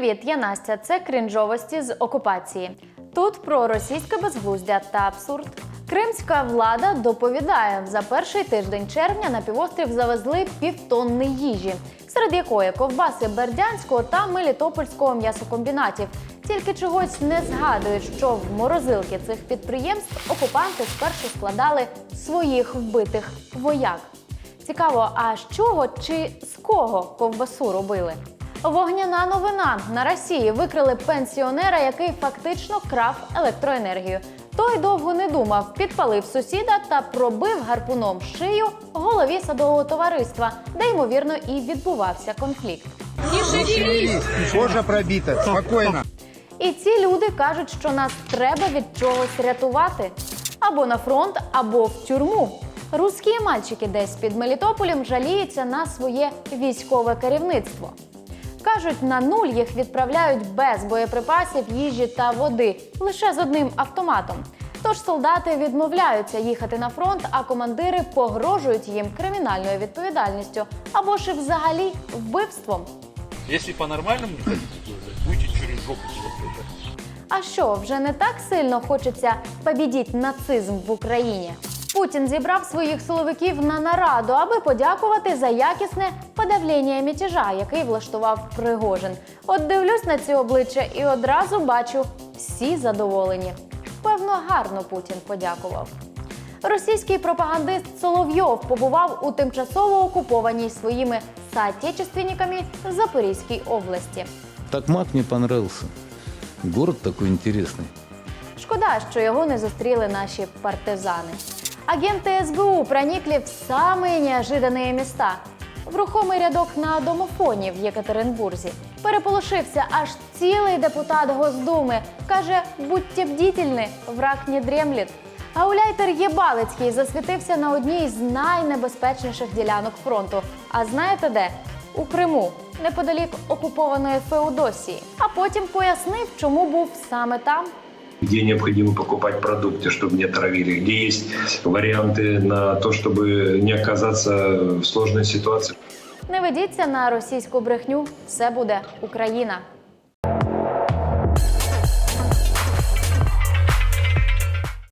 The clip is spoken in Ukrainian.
Привіт, я Настя. Це крінжовості з окупації. Тут про російське безглуздя та абсурд. Кримська влада доповідає, за перший тиждень червня на півострів завезли півтонни їжі, серед якої ковбаси Бердянського та Мелітопольського м'ясокомбінатів. Тільки чогось не згадують, що в морозилки цих підприємств окупанти спершу складали своїх вбитих вояк. Цікаво, а з чого чи з кого ковбасу робили? Вогняна новина на Росії викрили пенсіонера, який фактично крав електроенергію. Той довго не думав, підпалив сусіда та пробив гарпуном шию голові садового товариства, де ймовірно і відбувався конфлікт. Кожа пробита. Спокойно. І ці люди кажуть, що нас треба від чогось рятувати або на фронт, або в тюрму. Русські мальчики десь під Мелітополем жаліються на своє військове керівництво. Кажуть, на нуль їх відправляють без боєприпасів, їжі та води, лише з одним автоматом. Тож солдати відмовляються їхати на фронт, а командири погрожують їм кримінальною відповідальністю або ж і взагалі вбивством. Если по-нормальному не хотите будете через жопу. А що, вже не так сильно хочеться побідіть нацизм в Україні? Путін зібрав своїх силовиків на нараду, аби подякувати за якісне подавлення мятежа, який влаштував Пригожин. От дивлюсь на ці обличчя і одразу бачу всі задоволені. Певно, гарно Путін подякував. Російський пропагандист Соловйов побував у тимчасово окупованій своїми соотечественниками Запорізькій області. Токмак мне понравился. Город такой интересный. Шкода, що його не зустріли наші партизани. Агенти СБУ проникли в самые неожиданные места. В рухомий рядок на домофоні в Єкатеринбурзі. Переполошився аж цілий депутат Госдуми. Каже, будьте бдительні, враг не дремлет. Гауляйтер Єбалицький засвітився на одній з найнебезпечніших ділянок фронту. А знаєте де? У Криму, неподалік окупованої Феодосії. А потім пояснив, чому був саме там где необходимо покупать продукты, чтобы не отравили, где есть варианты на то, чтобы не оказаться в сложной ситуации. Не ведіться на російську брехню, все буде Україна.